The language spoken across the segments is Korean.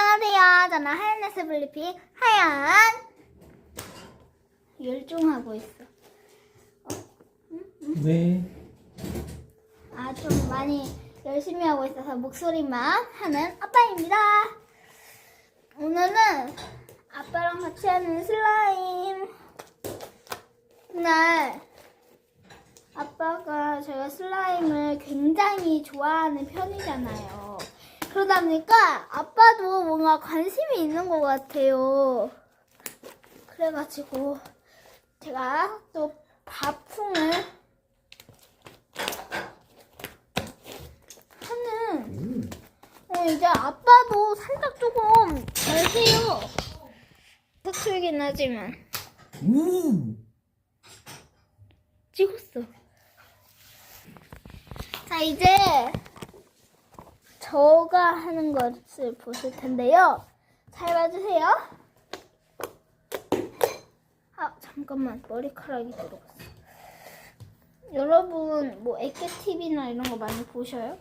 안녕하세요. 저는 하얀네스 블리피 하얀 열중하고 있어. 왜? 아 좀 많이 열심히 하고 있어서 목소리만 하는 아빠입니다. 오늘은 아빠랑 같이 하는 슬라임. 그날 아빠가 제가 슬라임을 굉장히 좋아하는 편이잖아요. 그러다 보니까 아빠도 뭔가 관심이 있는 것 같아요. 그래가지고 제가 또 밥풍을 하는 음. 어, 이제 아빠도 살짝 조금 잘해요. 서툴긴 하지만 우! 찍었어. 자 이제 저가 하는 것을 보실 텐데요. 잘 봐주세요. 아 잠깐만 머리카락이 들어갔어. 여러분 뭐 에케 TV나 이런 거 많이 보셔요?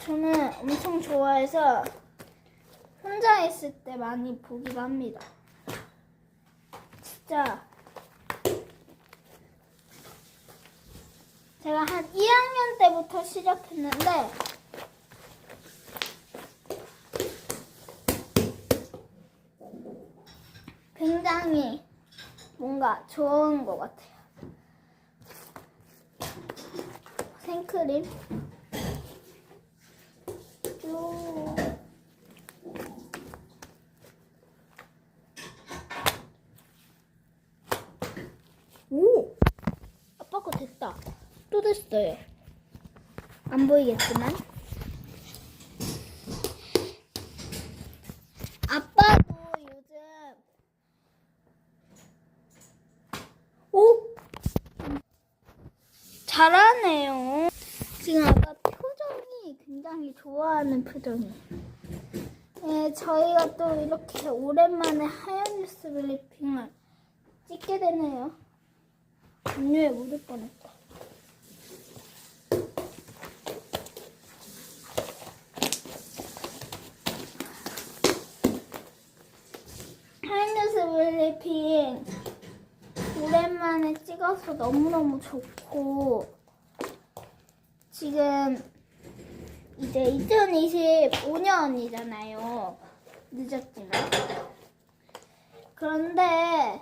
저는 엄청 좋아해서 혼자 있을 때 많이 보기도 합니다. 진짜 제가 한 1학년 때부터 시작했는데 굉장히 뭔가 좋은 것 같아요. 생크림 쭉 오! 아빠 거 됐다. 또 됐어요. 안 보이겠지만. 아빠도 요즘 오! 잘하네요. 지금 아빠 표정이 굉장히 좋아하는 표정이에요. 네, 저희가 또 이렇게 오랜만에 하얀 뉴스 블리핑을 찍게 되네요. 음료에 묻을 뻔했다. 블리핑 오랜만에 찍어서 너무너무 좋고 지금 이제 2025년이잖아요. 늦었지만. 그런데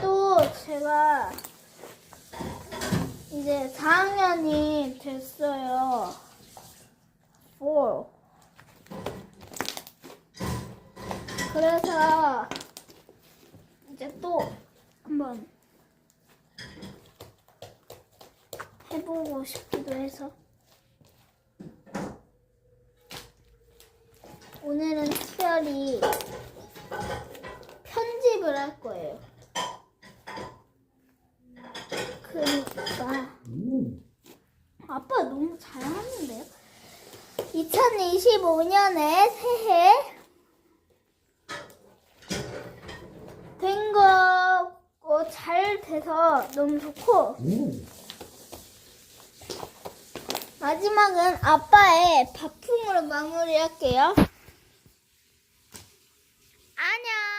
또 제가 이제 4학년이 됐어요. 4. 그래서 이제 또 한번 해보고 싶기도 해서 오늘은 특별히 편집을 할 거예요. 그러니까 우! 아빠 너무 잘하는데요? 2025년에 새해 잘 돼서 너무 좋고 음. 마지막은 아빠의 밥풍으로 마무리할게요. 안녕.